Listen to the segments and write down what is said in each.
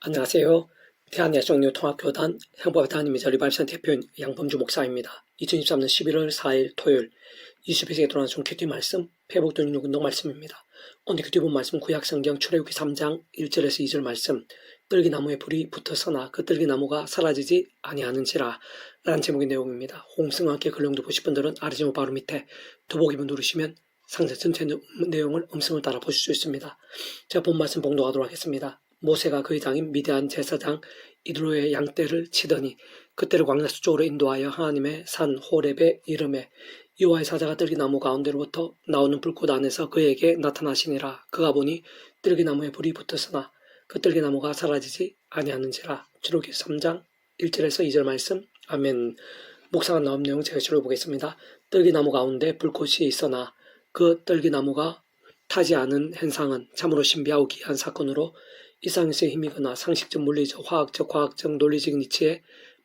안녕하세요. 대한예정교통학교단 행복의 담임이자 리발산 대표인 양범주 목사입니다. 2023년 11월 4일 토요일 22세기 돌아온 중 큐티 말씀 회복돈 운동 말씀입니다. 오늘 큐티 본 말씀 구약성경 출애굽기 3장 1절에서 2절 말씀 뜰기나무에 불이 붙어서나 그 뜰기나무가 사라지지 아니하는지라 라는 제목의 내용입니다. 홍승과 함께 글령도 보실 분들은 아래제목 바로 밑에 더보기 문 누르시면 상세 전체 내용을 음성을 따라 보실 수 있습니다. 제가 본 말씀 봉독하도록 하겠습니다. 모세가 그의 장인 미디안 제사장 이드로의 양떼를 치더니 그때를 광야 수 쪽으로 인도하여 하나님의 산 호렙의 이름에 여호와의 사자가 뜰기나무 가운데로부터 나오는 불꽃 안에서 그에게 나타나시니라. 그가 보니 뜰기나무에 불이 붙었으나 그 뜰기나무가 사라지지 아니하는지라. 주로기 3장 1절에서 2절 말씀. 아멘. 목사가 나온 내용 제가 줄여보겠습니다. 뜰기나무 가운데 불꽃이 있으나 그 뜰기나무가 타지 않은 현상은 참으로 신비하고 기이한 사건으로 이상에서의 힘이거나 상식적, 물리적, 화학적, 과학적, 논리적인 이치에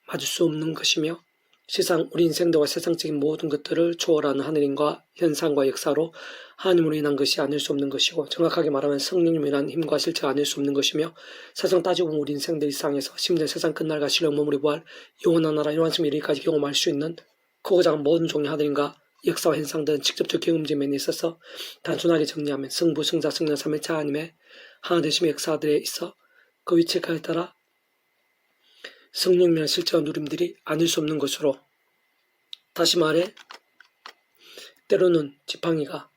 맞을 수 없는 것이며 세상 우리 인생들과 세상적인 모든 것들을 초월하는 하늘인과 현상과 역사로 하나님으로 인한 것이 아닐 수 없는 것이고 정확하게 말하면 인한 힘과 실체가 아닐 수 없는 것이며 사상 따지고 보면 우리 인생들 이상에서 심지어 세상 끝날과 실력 머무리 부활 영원한 나라 영원성 이르기까지 경험할 수 있는 크고 작은 모든 종의 하늘인과 역사와 현상들은 직접적 경험적 면에 있어서 단순하게 정리하면 성부, 성자, 성령, 삼위차 하나님의 하나 되심의 역사들에 있어 그 위치에 따라 성령이나 실제와 누림들이 아닐 수 없는 것으로 다시 말해 때로는 지팡이가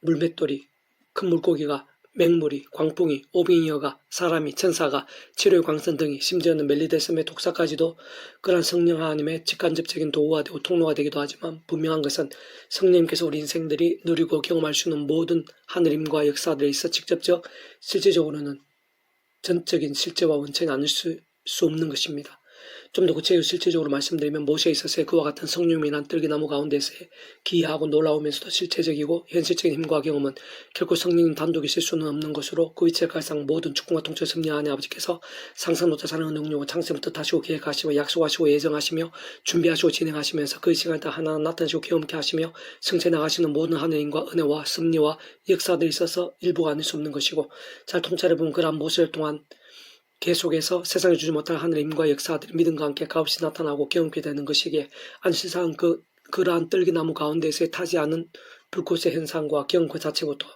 물맷돌이 큰 물고기가 맹물이 광풍이 오빙이어가 사람이 천사가 치료의 광선 등이 심지어는 멜리데스의 독사까지도 그러한 성령 하나님의 직간접적인 도구가 되고 통로가 되기도 하지만 분명한 것은 성령님께서 우리 인생들이 누리고 경험할 수 있는 모든 하늘임과 역사들에 있어 직접적 실제적으로는 전적인 실제와 원천이 아닐 수, 수 없는 것입니다. 좀 더 구체적으로 실제적으로 말씀드리면 모세에 있어서의 그와 같은 성령이란 뜰기나무 가운데서의 기이하고 놀라우면서도 실체적이고 현실적인 힘과 경험은 결코 성령님 단독이 있을 수는 없는 것으로 그 위치에 갈상 모든 축복과 통치 섭리 안에 아버지께서 상상노자 사랑의 능력을 창세부터 다시고 계획하시고 약속하시고 예정하시며 준비하시고 진행하시면서 그 시간에 다 하나하나 나타내시고 경험케 하시며 성체 나가시는 모든 하늘인과 은혜와 섭리와 역사들이 있어서 일부가 아닐 수 없는 것이고 잘 통찰해 보면 그러한 모세를 통한 계속해서 세상에 주지 못할 하늘의 힘과 역사들이 믿음과 함께 값없이 나타나고 경험게 되는 것이기에 안실상 그 그러한 뜰기나무 가운데서 타지 않은 불꽃의 현상과 경험 그 자체부터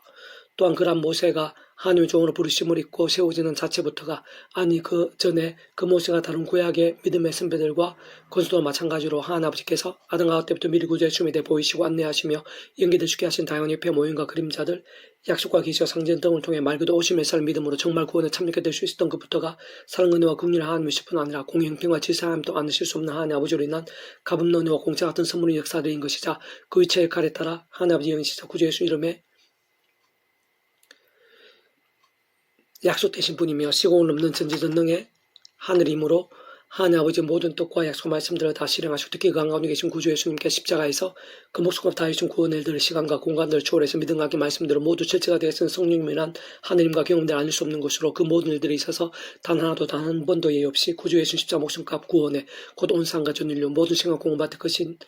또한 그러한 모세가 하나님의 종으로 부르심을 입고 세워지는 자체부터가 아니 그 전에 그 모세가 다른 구약의 믿음의 선배들과 권수도와 마찬가지로 하나님 아버지께서 아담과 때부터 미리 구조의 춤에 대해 보이시고 안내하시며 연기될 수 있게 하신 다양한 옆에 모임과 그림자들 약속과 기시와 상징 등을 통해 말 그대로 오심의 살 믿음으로 정말 구원에 참여하게 될 수 있었던 것부터가 사랑 은혜와 긍휼 하나님의 싶은 아니라 공형평과 질서함도 않으실 수 없는 하나님 아버지로 인한 은혜와 공짜 같은 선물의 역사들인 것이자 그 위치의 역할에 따라 하나님 아버지 영시자 구주 예수 이름에 약속되신 분이며 시공을 넘는 전지전능의 하늘이므로 하나님 아버지 모든 뜻과 약속 말씀들을 다 실행하시고 특히 그 한가운데 계신 구주 예수님께 십자가에서 그 목숨과 다해준 구원을 들 시간과 공간들을 초월해서 믿음하게 말씀들을 모두 실체가 되었은 성령님이란 하느님과 경험들 아닐 수 없는 것으로 그 모든 일들이 있어서 단 하나도 단 한 번도 예의 없이 구주 예수 십자가 목숨값 구원에 곧 온상과 전인류 모든 생각 공부받을 것인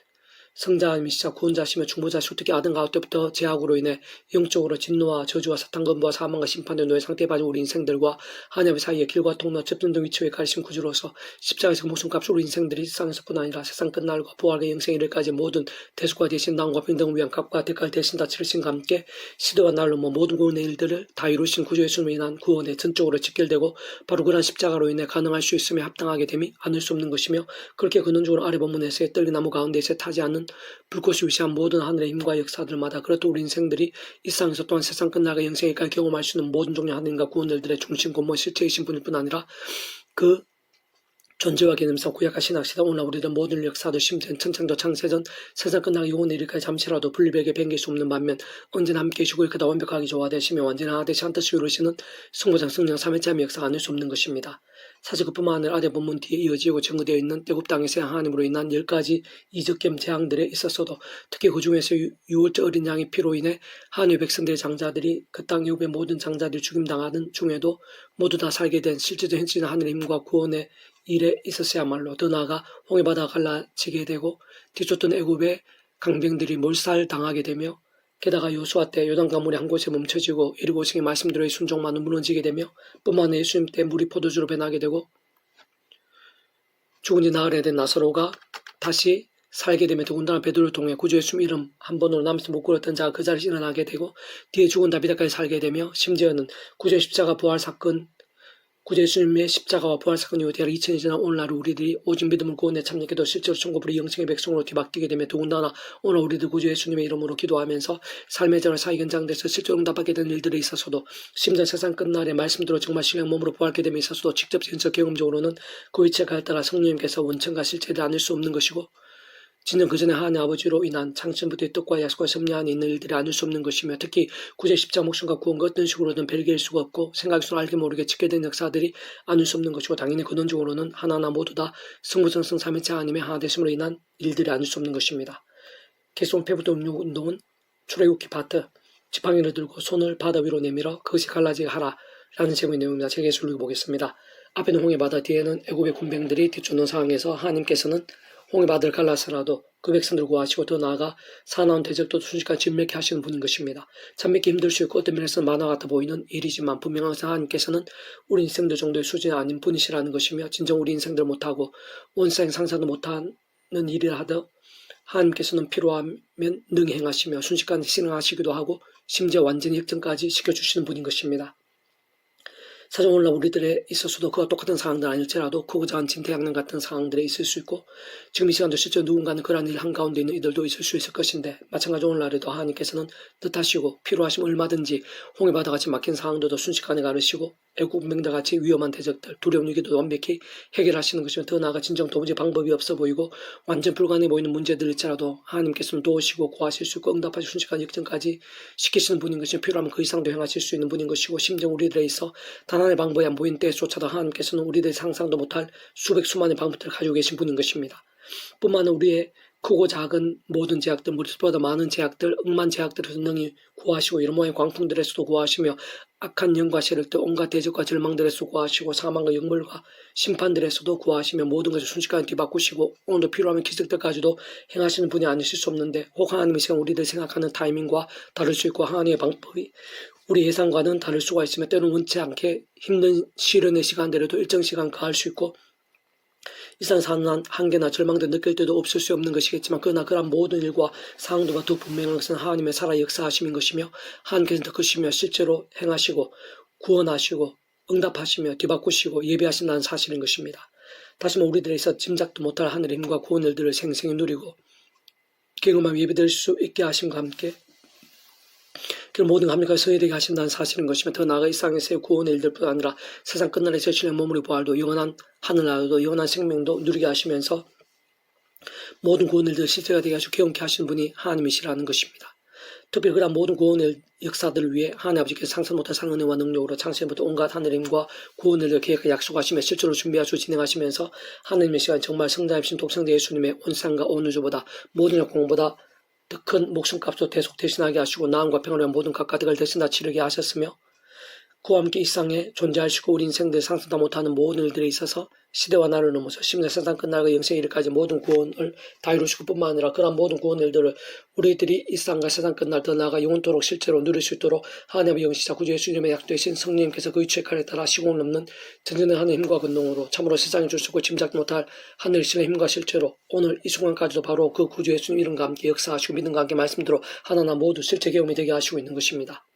성자님이시자 구원자시며 중보자시고 특히 아들 가을 때부터 제약으로 인해 영적으로 진노와 저주와 사탄 건부와 사망과 심판된 노예 상태에 빠진 우리 인생들과 하나님의 사이에 길과 통로 접점 등 위치에 가르친 구주로서 십자가에서 우리 인생들이 세상에서뿐 아니라 세상 끝날과 부활과 영생 이르까지 모든 대수가 되신 나음과 평등을 위한 값과 대가를 대신 다 치르신과 함께 시대와 날로 뭐 모든 구원의 일들을 다 이루신 구주 예수님에 인한 구원에 전적으로 직결되고 바로 그러한 십자가로 인해 가능할 수 있음에 합당하게 됨이 않을 수 없는 것이며 그렇게 근원적으로 아래 본문에서의 떨기나무 가운데서 타지 않는 불꽃이 위시한 모든 하늘의 힘과 역사들마다 그렇도 우리 인생들이 일상에서 또한 세상 끝나가 영생에까지 경험할 수 있는 모든 종류의 하늘과 구원들의 중심 근본 실체이신 분일 뿐 아니라 그 존재와 개념상 구약하신 학시다. 오늘 우리들 모든 역사도 심지어 천창조 창세전 세상 끝나기 영원의 일까지 잠시라도 분리백에 변길 수 없는 반면 언제나 함께 계시고 그다 완벽하게 조화되시며 완전한 하되시 한 뜻이 이루시는 성부장 성령 삼회자의 역사가 아닐 수 없는 것입니다. 사실 그뿐만 아니라 아래 본문 뒤에 이어지고 증거되어 있는 대굽 땅에서 하나님으로 인한 열 가지 이적 겸 재앙들에 있었어도 특히 그 중에서 유월절 어린 양의 피로 인해 하나님의 백성들의 장자들이 그땅 유업의 모든 장자들이 죽임당하는 중에도 모두 다 살게 된 실제적 현실인 하늘의 힘과 구원의 일에 있었어야말로 더 나아가 홍해바다 갈라지게 되고 뒤쫓던 애굽의 강병들이 몰살당하게 되며 게다가 요수아 때 요단 가물이 한 곳에 멈춰지고 이리고성의 말씀대로의 순종만은 무너지게 되며 뿐만 아니라 예수님 때 물이 포도주로 변하게 되고 죽은 지 나흘에 된 나사로가 다시 살게 되며 더군다나 베드로를 통해 구주 예수님 이름 한 번으로 남에서 못 걸었던 자가 그 자리에서 일어나게 되고 뒤에 죽은 다비다까지 살게 되며 심지어는 구주 십자가 부활 사건 구주 예수님의 십자가와 부활 사건 이후 대략 2000년 지난 오늘날 우리들이 오직 믿음을 구원에 참여해도 실제로 천국으로 영생의 백성으로 뒤바뀌게 되며 더군다나 오늘 우리들 구주 예수님의 이름으로 기도하면서 삶의 자를 사이 현장돼서 실제로 응답하게 되는 일들에 있어서도 심지어 세상 끝날에 말씀대로 정말 신령 몸으로 부활하게 됨에 있어서도 직접 현적 경험적으로는 그 위치에 따라 성령님께서 원천과 실체를 아닐 수 없는 것이고 진정 그 전에 하나님 아버지로 인한 창천부터의 뜻과 약속과 섭리 안에 있는 일들이 아닐 수 없는 것이며 특히 구제 십자 목숨과 구원과 어떤 식으로든 별개일 수가 없고 생각에서 알게 모르게 짓게 된 역사들이 아닐 수 없는 것이고 당연히 근원적으로는 하나하나 모두 다 성부성성 삼위체 하나님의 하나 되심으로 인한 일들이 아닐 수 없는 것입니다. 개송 패부도 운동은 출애굽기 파트 지팡이를 들고 손을 바다 위로 내밀어 그것이 갈라지게 하라 라는 제목의 내용입니다. 제가 예수를 보겠습니다. 앞에는 홍해 바다 뒤에는 애굽의 군병들이 뒤쫓는 상황에서 하나님께서는 홍해 바다를 갈라서라도 그 백성들을 구하시고 더 나아가 사나운 대적도 순식간 진멸케 하시는 분인 것입니다. 참 믿기 힘들 수 있고 어떤 면에서 만화 같아 보이는 일이지만 분명한 하나님께서는 우리 인생들 정도의 수준이 아닌 분이시라는 것이며 진정 우리 인생들 못하고 온 세상 상상도 못하는 일이라 하더 하나님께서는 필요하면 능히 행하시며 순식간에 실행하시기도 하고 심지어 완전히 역전까지 시켜주시는 분인 것입니다. 사정 오늘날 우리들에 있어서도 그와 똑같은 상황들 아닐지라도 크고자 한 진태양난 같은 상황들에 있을 수 있고 지금 이 시간도 실제 누군가는 그러한 일 한가운데 있는 이들도 있을 수 있을 것인데 마찬가지로 오늘날에도 하나님께서는 뜻하시고 필요하시면 얼마든지 홍해바다 같이 막힌 상황들도 순식간에 가르시고 애국 명다 같이 위험한 대적들 두려움 위기도 완벽히 해결하시는 것이면 더 나아가 진정 도무지 방법이 없어 보이고 완전 불가능해 보이는 문제들일지라도 하나님께서는 도우시고 구하실 수 있고 응답하실 순식간 역전까지 시키시는 분인 것이며 필요하면 그 이상도 행하실 수 있는 분인 것이고 심지어 우리들에 있어 단 하나의 방법이 안 보이는 때조차도 하나님께서는 우리들이 상상도 못할 수백 수만의 방법들을 가지고 계신 분인 것입니다. 뿐만 아니라 우리의 크고 작은 모든 제약들, 무릇보다 많은 제약들, 억만 제약들에서 능히 구하시고 이런 모양의 광풍들에서도 구하시며 악한 영과 세력들, 온갖 대적과 절망들에서 구하시고 사망과 역물과 심판들에서도 구하시며 모든 것을 순식간에 뒤바꾸시고 오늘도 필요하면 기적들까지도 행하시는 분이 아니실 수 없는데 혹 하나님의 시간 우리들 생각하는 타이밍과 다를 수 있고 하나님의 방법이 우리 예상과는 다를 수가 있으며 때로는 원치 않게 힘든 시련의 시간들에도 일정 시간 가할 수 있고 이상 사는 한계나 절망도 느낄 때도 없을 수 없는 것이겠지만 그러나 그런 모든 일과 상황도가 더 분명한 것은 하나님의 살아 역사하심인 것이며 하나님께서 더 크시며 실제로 행하시고 구원하시고 응답하시며 뒤바꾸시고 예배하신다는 사실인 것입니다. 다시 말해 우리들에 있어 짐작도 못할 하늘의 힘과 구원 일들을 생생히 누리고 경험하며 예배될 수 있게 하심과 함께 그 모든 감리가 서해되게 하신다는 사실인 것이며 더 나아가 이 세상에서의 구원의 일들뿐 아니라 세상 끝날의 저신의 몸으로 부활도 영원한 하늘나라도 영원한 생명도 누리게 하시면서 모든 구원의 일들 실제가 되게 하시고 경험케 하시는 분이 하나님이시라는 것입니다. 특별히 그런 모든 구원의 역사들을 위해 하나님 아버지께서 상상 못한 상은혜와 능력으로 창세부터 온갖 하늘의 힘과 구원을 계획 약속하시며 실제로 준비하시고 진행하시면서 하나님의 시간 정말 성자입신 독생자 예수님의 온 세상과 온 우주보다 모든 역공보다 더 큰 목숨값도 대속 대신하게 하시고 나음과 위한 모든 각가득을 대신 다 치르게 하셨으며 그와 함께 이 세상에 존재하시고 우리 인생들 상상도 못하는 모든 일들에 있어서 시대와 나를 넘어서 심지어 세상 끝날과 영생 일까지 모든 구원을 다 이루시고 뿐만 아니라 그런 모든 구원 일들을 우리들이 이 세상과 세상 끝날 더 나아가 영원토록 실제로 누릴 수 있도록 하나님의 영시자 구주 예수님의 약되신 성령님께서 그 위치의 칼에 따라 시공을 넘는 전전의 하나님 힘과 근동으로 참으로 세상에 주시고 짐작 못할 하늘 신의 힘과 실제로 오늘 이 순간까지도 바로 그 구주 예수님 이름과 함께 역사하시고 믿음과 함께 말씀대로 하나하나 모두 실제 경험이 되게 하시고 있는 것입니다.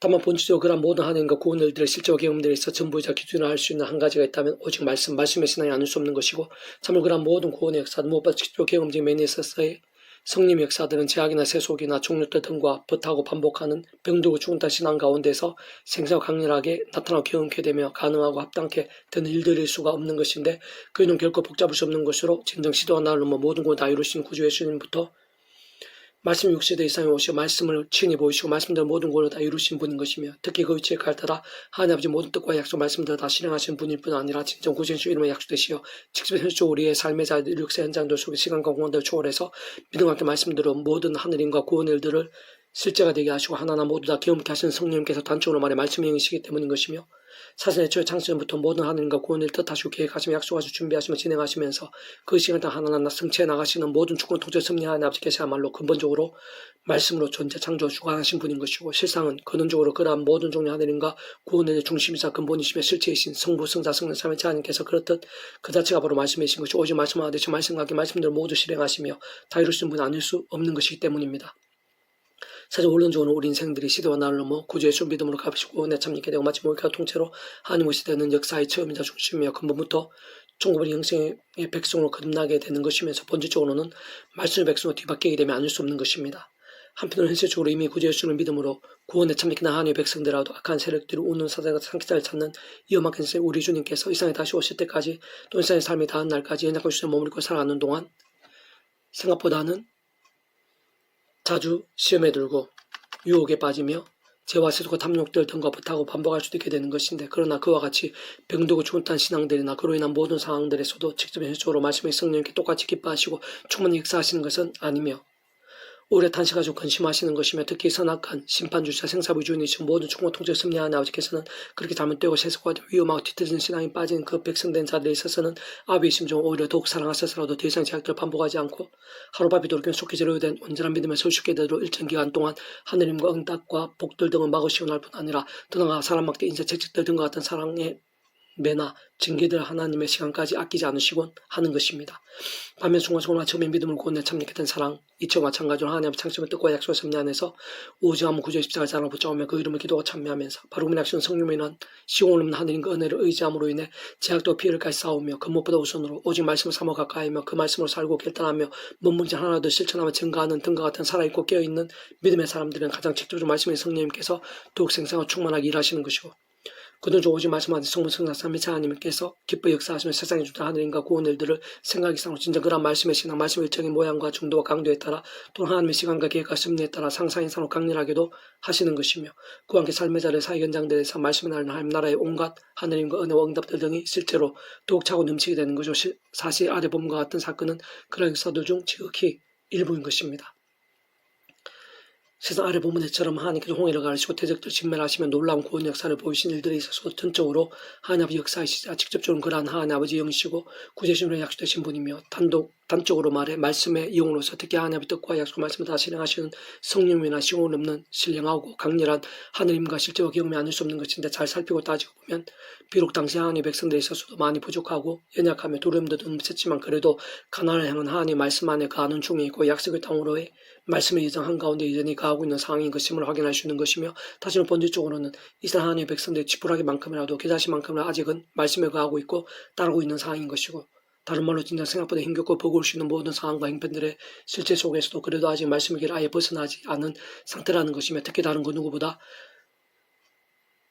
다만 본질적으로 그런 모든 하나님과 구원 일들의 실제 경험들에 있어 전부이자 기준을 할 수 있는 한 가지가 있다면 오직 말씀, 말씀의 신앙이 아닐 수 없는 것이고 참으로 그런 모든 구원의 역사, 무엇보다 직접 경험적인 면에 있어서의 성님의 역사들은 제약이나 세속이나 종류들 등과 버하고 반복하는 병들고 죽은다 신앙 가운데서 생사가 강렬하게 나타나고 경험케 되며 가능하고 합당케 되는 일들일 수가 없는 것인데 그이는 결코 복잡할 수 없는 것으로 진정 시도와 나를 넘어 모든 것을 다 이루신 구주 예수님부터 말씀 6세대 이상에 오시고 말씀을 친히 보이시고 말씀대로 모든 것을 다 이루신 분인 것이며 특히 그 위치에 갈 따라. 하나님 아버지 모든 뜻과 약속 말씀대로 다 실행하신 분일 뿐 아니라 진정 구전수 이름의 약속되시어 직접 현실 우리의 삶의 자들 육세 현장들 속에 시간과 공간들을 초월해서 믿음과 함께 말씀대로 모든 하늘인과 구원의 일들을 실제가 되게 하시고 하나하나 모두 다 경험케 하시는 성령님께서 단적으로 말해 말씀의 영이시기 때문인 것이며 사실 애초에 창세전부터 모든 하느님과 구원을 뜻하시고 계획하시며 약속하시고 준비하시며 진행하시면서 그 시간당 하나하나 성취해 나가시는 모든 주권 통제 섭리하는 아버지께서야말로 근본적으로 말씀으로 존재 창조 주관하신 분인 것이고 실상은 근원적으로 그러한 모든 종류 하느님과 구원의 중심이자 근본이시며 실체이신 성부 성자 성령 삼위체 하나님께서 그렇듯 그 자체가 바로 말씀이신 것이 오직 말씀하듯이 말씀과 말씀들을 모두 실행하시며 다 이루시는 분은 아닐 수 없는 것이기 때문입니다. 사실 원론적으로 우리 인생들이 시대와 나를 넘어 구주의 주 믿음으로 값이고 내 참리게 되고 마치 모이카 통째로 하나님의 시대는 역사의 처음이자 중심이며 근본부터 종고버린 영생의 백성으로 거듭나게 되는 것이면서 본질적으로는 말씀의 백성으로 뒤바뀌게 되면 아닐 수 없는 것입니다. 한편으로 현실적으로 이미 구주의 주를 믿음으로 구원에 참리키는 하나님의 백성들하고도 악한 세력들이 우는 사자가 상기자를 찾는 위험한 세 우리 주님께서 이 세상에 다시 오실 때까지 또이 세상의 삶이 닿은 날까지 연약한 주님을 머무르고 살아가는 동안 생각보다는 자주 시험에 들고 유혹에 빠지며 죄와 세속과 탐욕들 등과 부타고 반복할 수도 있게 되는 것인데 그러나 그와 같이 병들고 죽은 듯한 신앙들이나 그로 인한 모든 상황들에서도 직접 현실적으로 말씀의 성령님께 똑같이 기뻐하시고 충분히 역사하시는 것은 아니며 오래 탄식하시고 근심하시는 것이며 특히 선악한 심판주자 생사부 주인이신 모든 충고 통제 승리하는 아버지께서는 그렇게 잘못되고 세속화된 위험하고 뒤틀어진 신앙이 빠진 그 백성된 자들에 있어서는 아비의 심정을 오히려 더욱 사랑하셔서라도 더 이상 제약들을 반복하지 않고 하루바비 도르게 속히 제로된 온전한 믿음의 소식계대로 일정 기간 동안 하느님과 응답과 복들 등을 막으시고 날뿐 아니라 더 나아가 사람 막대 인재 채찍들 등과 같은 사랑의 매나 징계들 하나님의 시간까지 아끼지 않으시곤 하는 것입니다. 반면 순간순간 처음에 믿음을 구원에 참여했던 사랑, 이처 마찬가지로 하나님의 창조의 뜻과 약속의 섭리 안에서 오지함 구조의 십자가 자랑을 붙잡으며 그 이름을 기도가 참여하면서 바로 그 약속은 성령으로 인한 시공을 없는 하느님과 은혜를 의지함으로 인해 제약도 피해를까지 싸우며 그 무엇보다 우선으로 오직 말씀을 삼아 가까이하며 그 말씀으로 살고 결단하며 문문지 하나도 실천하며 증가하는 등과 같은 살아있고 깨어있는 믿음의 사람들은 가장 직접적으로 말씀의 성령님께서 더욱 생생하고 충만하게 일하시는 것이고 그들 오지 말씀하신 성부 성자 삼위체 하나님께서 기뻐 역사하시며 세상에 주다 하느님과 구원 일들을 생각 이상으로 진짜 그런 말씀의 신앙 말씀의 일정의 모양과 중도와 강도에 따라 또 하나님의 시간과 계획과 섭리에 따라 상상 이상으로 강렬하게도 하시는 것이며 그와 함께 삶의 자리의 사회 현장들에서 말씀의 나라는 하나님 나라의 온갖 하느님과 은혜와 응답들 등이 실제로 더욱 차고 넘치게 되는 것이고 시- 사실 아래 본과 같은 사건은 그런 역사들 중 지극히 일부인 것입니다. 세상 아래 본문에처럼 하나님께서 홍해를 가르치고 대적들 진멸하시며 놀라운 구원 역사를 보이신 일들에 있어서 전적으로 하나님 아버지 역사이시자 직접적으로 그러한 하나님 아버지 영이시고 구제심으로 약속되신 분이며 단독 단적으로 말해 말씀의 이용으로서 특히 하나님 아버지 뜻과 약속 말씀을 다 실행하시는 성령이나 시공을 넘는 신령하고 강렬한 하느님과 실제와 경험이 아닐 수 없는 것인데 잘 살피고 따지고 보면 비록 당시 하나님의 백성들에 있어서도 많이 부족하고 연약하며 두려움도 넘쳤지만 그래도 가나안을 향한 하나님의 말씀 안에 가는 중에 있고 약속의 땅으로의 말씀의 예정 한가운데 여전히 가고 있는 상황인 것임을 확인할 수 있는 것이며 다시는 본질적으로는 이스라엘 하나님의 백성들의 지푸라기만큼이라도 계자시만큼은 아직은 말씀에 가고 있고 따르고 있는 상황인 것이고 다른 말로 진짜 생각보다 힘겹고 버거울 수 있는 모든 상황과 행편들의 실제 속에서도 그래도 아직 말씀의 길 아예 벗어나지 않은 상태라는 것이며 특히 다른 그 누구보다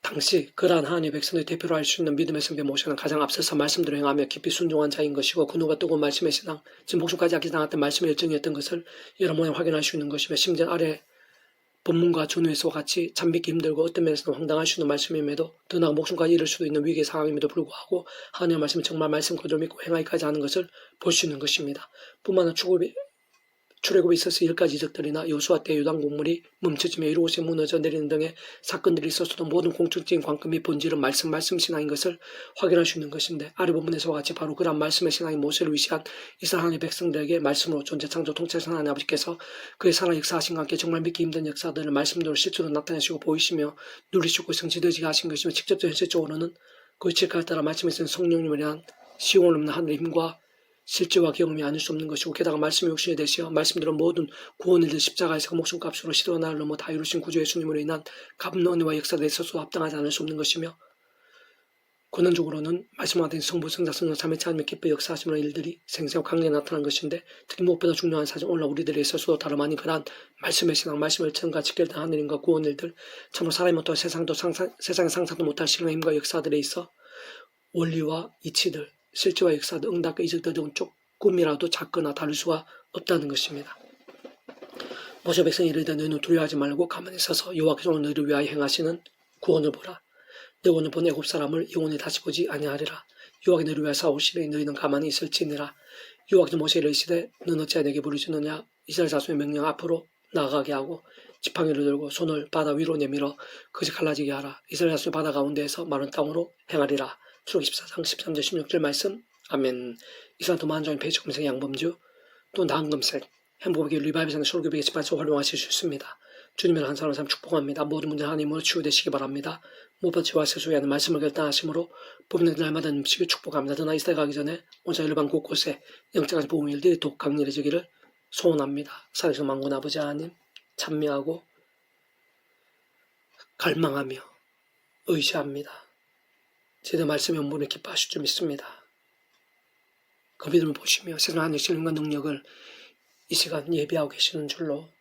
당시 그러한 하나님의 백성의 대표로 할 수 있는 믿음의 성대 모세는 가장 앞서서 말씀대로 행하며 깊이 순종한 자인 것이고 그 누가 뜨거운 말씀의 신앙, 지금 목숨까지 아끼지 않았던 말씀의 열정이었던 것을 여러 모양 확인할 수 있는 것이며 심지어 아래 본문과 전후에서와 같이 참믿기 힘들고 어떤 면에서는 황당할 수 있는 말씀임에도 더 나아 목숨까지 잃을 수도 있는 위기의 상황임에도 불구하고 하나님의 말씀은 정말 말씀 그대로 믿고 행하기까지 하는 것을 볼 수 있는 것입니다. 뿐만 아니라 출애굽에 있어서 일가지 이적들이나 여수와 때 요단 곡물이 멈춰지며 이로곳에 무너져 내리는 등의 사건들이 있었어도 모든 공통적인 관점 및 본질은 말씀 말씀 신앙인 것을 확인할 수 있는 것인데 아래 부분에서와 같이 바로 그러한 말씀의 신앙인 모세를 위시한 이스라엘 하나님의 백성들에게 말씀으로 존재 창조 통찰선 하나님 아버지께서 그의 살아 역사하신과 함께 정말 믿기 힘든 역사들을 말씀대로 실제로 나타내시고 보이시며 누리시고 성취되지게 하신 것이며 직접적 현실적으로는 그 질까에 따라 말씀에 쓰는 성령님에 대한 시공을 없는 하늘의 힘과 실제와 경험이 아닐 수 없는 것이고 게다가 말씀의 육신이 되시어 말씀대로 모든 구원을 십자가에서 그 목숨값으로 시도와 나를 넘어 다 이루신 구주 예수님으로 인한 은혜와 역사에 있어서 합당하지 않을 수 없는 것이며 권능적으로는 말씀하신 성부 성자 성령 삼위체 하나님의 기뻐 역사하시는 일들이 생생하고 강렬히 나타난 것인데 특히 무엇보다 중요한 사정 오늘 우리들에 있어서도 다름 아닌 그러한 말씀의 신앙 말씀을 천과 직결된 하늘님과 구원 일들 참으로 사람이 못할 세상도 상상, 세상에 상상도 못할 신의 힘과 역사들에 있어 원리와 이치들 실제와 역사들 응답과 이적들 등은 조금이라도 작거나 다를 수가 없다는 것입니다. 모세 백성이 이르되 너희는 두려워하지 말고 가만히 서서 여호와께서 너희를 위하여 행하시는 구원을 보라. 내 오늘 본 애굽 사람을 영원히 다시 보지 아니하리라. 여호와께 너희를 위하여 싸우시되 너희는 가만히 있을지니라. 여호와께서 모세를 이르시되 너는 어찌하여 내게 부르짖느냐 이스라엘 자손의 명령 앞으로 나아가게 하고 지팡이를 들고 손을 바다 위로 내밀어 그지 갈라지게 하라. 이스라엘 자손이 바다 가운데에서 마른 땅으로 행하리라. 출애굽 14장 13절 16절 말씀. 아멘. 이스라엘 도만종의 페이지 검색 양범주 또 나은금색 행복의 리바이브상 솔교백의 집안에서 활용하실 수 있습니다. 주님을 한 사람 한 사람 축복합니다. 모든 문제 하나님으로 치유되시기 바랍니다. 무법지와 세수에 하는 말씀을 결단하심으로 법는 날마다 음식을 축복합니다. 더나 이스라엘 가기 전에 온사 일반 곳곳에 영적인 보험 일들이 더욱 강렬해지기를 소원합니다. 살아계신 망군 아버지 하나님 찬미하고 갈망하며 의지합니다. 제대 말씀의 원본을 기뻐하실 줄 믿습니다. 그 믿음을 보시며 세상 하늘 신령과 능력을 이 시간 예비하고 계시는 줄로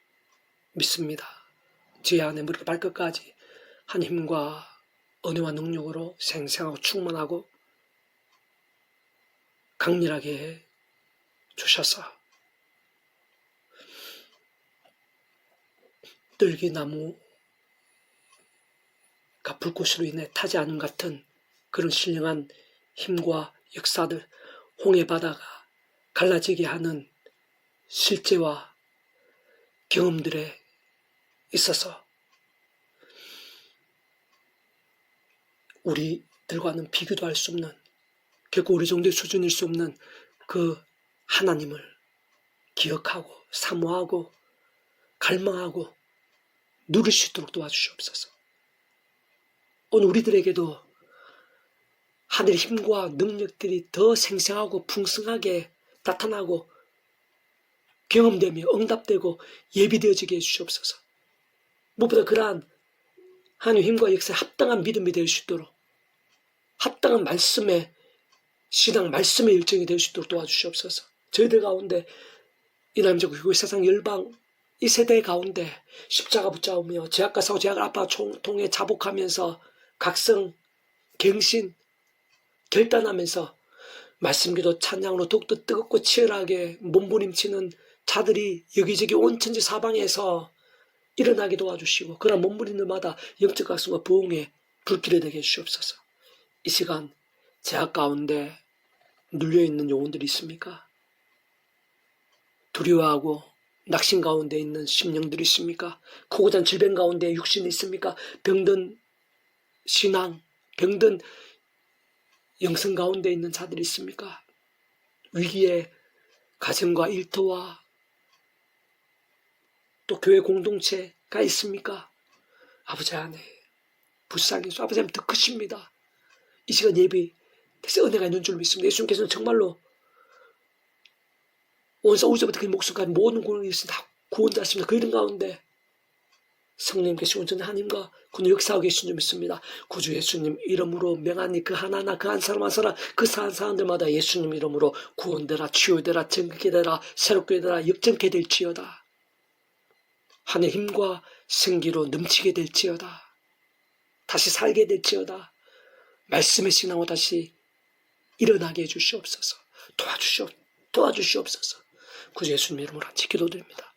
믿습니다. 제 안에 머리가 발끝까지 한 힘과 은혜와 능력으로 생생하고 충만하고 강렬하게 해 주셔서 뜰기나무가 불꽃으로 인해 타지 않은 같은 그런 신령한 힘과 역사들 홍해 바다가 갈라지게 하는 실제와 경험들에 있어서 우리들과는 비교도 할 수 없는 결코 우리 정도의 수준일 수 없는 그 하나님을 기억하고 사모하고 갈망하고 누릴 수 있도록 도와주시옵소서. 오늘 우리들에게도 하늘의 힘과 능력들이 더 생생하고 풍성하게 나타나고 경험되며 응답되고 예비되어지게 해주시옵소서. 무엇보다 그러한 하나님 힘과 역사에 합당한 믿음이 될 수 있도록 합당한 말씀의 신앙 말씀의 일정이 될 수 있도록 도와주시옵소서. 저희들 가운데 이 남자 그리고 세상 열방 이 세대 가운데 십자가 붙잡으며 제약과 사고 제약을 아빠 통해 자복하면서 각성 갱신 결단하면서 말씀기도 찬양으로 더욱더 뜨겁고 치열하게 몸부림치는 자들이 여기저기 온 천지 사방에서 일어나게 도와주시고 그런 몸부림들마다 영적 가슴과 부흥에 불길이 되게 해주시옵소서. 이 시간 제약 가운데 눌려있는 영혼들이 있습니까? 두려워하고 낙심 가운데 있는 심령들이 있습니까? 크고잔 질병 가운데 육신이 있습니까? 병든 신앙, 병든 영성 가운데 있는 자들이 있습니까? 위기에 가정과 일터와 또 교회 공동체가 있습니까? 아버지 안에 불쌍히 소 아버지 하나님 더 크십니다. 이 시간 예비 대세 은혜가 있는 줄 믿습니다. 예수님께서는 정말로 원사 우주부터 그 목숨까지 모든 구원을 있으다 구원자십니다. 그 이름 가운데 성령님께서 온전히 하나님과 그는 역사하고 계신 줄 믿습니다. 구주 예수님 이름으로 명하니 그 하나하나 그 한 사람 한 사람 그한 사람들마다 예수님 이름으로 구원되라 치유되라 정결게 되라 새롭게 되라 역정케 될지어다. 하늘 힘과 생기로 넘치게 될지어다. 다시 살게 될지어다. 말씀의 신앙으로 다시 일어나게 해주시옵소서. 도와주시옵, 도와주시옵소서. 구주 예수님 이름으로 한치 기도드립니다.